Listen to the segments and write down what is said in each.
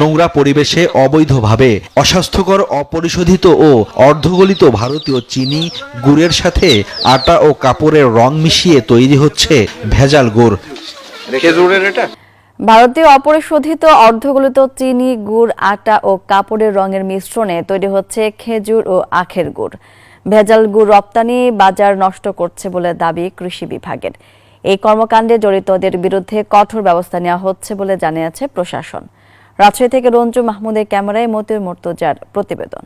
নোংরা পরিবেশে অবৈধভাবে অস্বাস্থ্যকর অপরিশোধিত ও অর্ধগলিত ভারতীয় চিনি গুড়ের সাথে আটা ও কাপড়ের রং মিশিয়ে তৈরি হচ্ছে ভেজাল গুড়। ভারতীয় অপরিশোধিত অর্ধগলিত চিনি গুড় আটা ও কাপড়ের রঙের মিশ্রণে তৈরি হচ্ছে খেজুর ও আখের গুড়। ভেজাল গুড় রপ্তানি বাজার নষ্ট করছে বলে দাবি কৃষি বিভাগের। এই কর্মকাণ্ডে জড়িতদের বিরুদ্ধে কঠোর ব্যবস্থা নেওয়া হচ্ছে বলে জানিয়েছে প্রশাসন। রাজশাহী থেকে রঞ্জু মাহমুদের ক্যামেরায় মতিউর মর্তুজার প্রতিবেদন।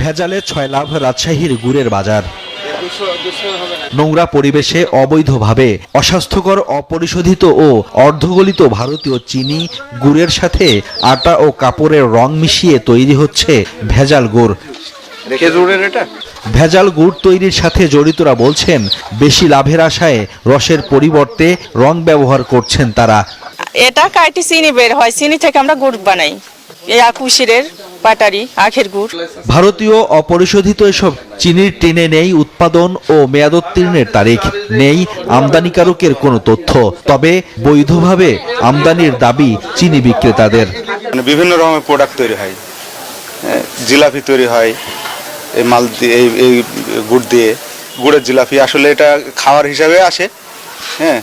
ভেজালে ছয় লাভ রাজশাহীর গুড়ের বাজার। নোংরা পরিবেশে অবৈধভাবে অস্বাস্থ্যকর অপরিশোধিত ও অর্ধগলিত ভারতীয় চিনি গুড়ের সাথে আটা ও কাপড়ের রং মিশিয়ে তৈরি হচ্ছে ভেজাল গুড়। খেজুরের এটা? ভেজাল গুড় তৈরির সাথে জড়িতরা বলছেন বেশি লাভের আশায় রসের পরিবর্তে রং ব্যবহার করছেন তারা। এটা কাটি চিনি বের হয় চিনি থেকে আমরা গুড় বানাই। এই আকুশিরের পাটারি আখের গুড়। ভারতীয় অপরিশোধিত এসব চিনির টেনে নেই উৎপাদন ও মেয়াদোত্তীর্ণের তারিখ নেই আমদানিকারকের কোনো তথ্য। তবে বৈধভাবে আমদানির দাবি চিনি বিক্রেতাদের। মানে বিভিন্ন রকমের প্রোডাক্ট তৈরি হয়। হ্যাঁ, জিলাপি তৈরি হয় এই মাল দিয়ে এই এই গুড় দিয়ে গুড়ের জিলাপি। আসলে এটা খাওয়ার হিসাবে আসে হ্যাঁ?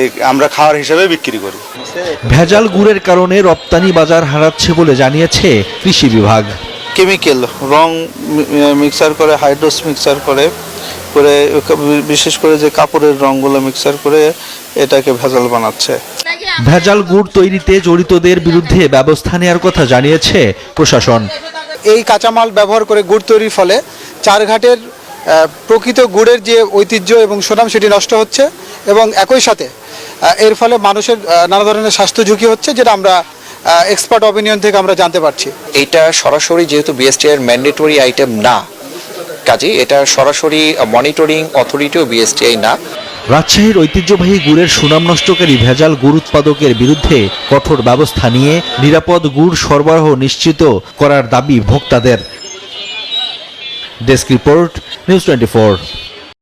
এই আমরা খাওয়ার হিসাবে বিক্রি করি। ভেজাল গুড়ের কারণে রপ্তানি বাজার হারাচ্ছে বলে জানিয়েছে কৃষি বিভাগ। কেমিক্যাল রং মিক্সার করে হাইড্রোস মিক্সার করে করে বিশেষ করে যে কাপড়ের রঙগুলো মিক্সার করে এটাকে ভেজাল বানাচ্ছে। ভেজাল গুড় তৈরিতে জড়িতদের বিরুদ্ধে ব্যবস্থা নেওয়ার কথা জানিয়েছে প্রশাসন। এই কাঁচামাল ব্যবহার করে গুড় তৈরির ফলে চারঘাটের প্রকৃত গুড়ের যে ঐতিহ্য এবং সুনাম সেটি নষ্ট হচ্ছে এবং একই সাথে এর ফলে মানুষের নানা ধরনের স্বাস্থ্য ঝুঁকি হচ্ছে যেটা আমরা এক্সপার্ট অপিনিয়ন থেকে আমরা জানতে পারছি। এটা সরাসরি যেহেতু বিএসটি এর ম্যান্ডেটরি আইটেম না কাজে এটা সরাসরি মনিটরিং অথরিটিও বিএসটিআই না। রাজশাহীর ঐতিহ্যবাহী গুড়ের সুনাম নষ্টকারী ভেজাল গুড় উৎপাদকের বিরুদ্ধে কঠোর ব্যবস্থা নিয়ে নিরাপদ গুড় সরবরাহ নিশ্চিত করার দাবি ভোক্তাদের। Desk report, news twenty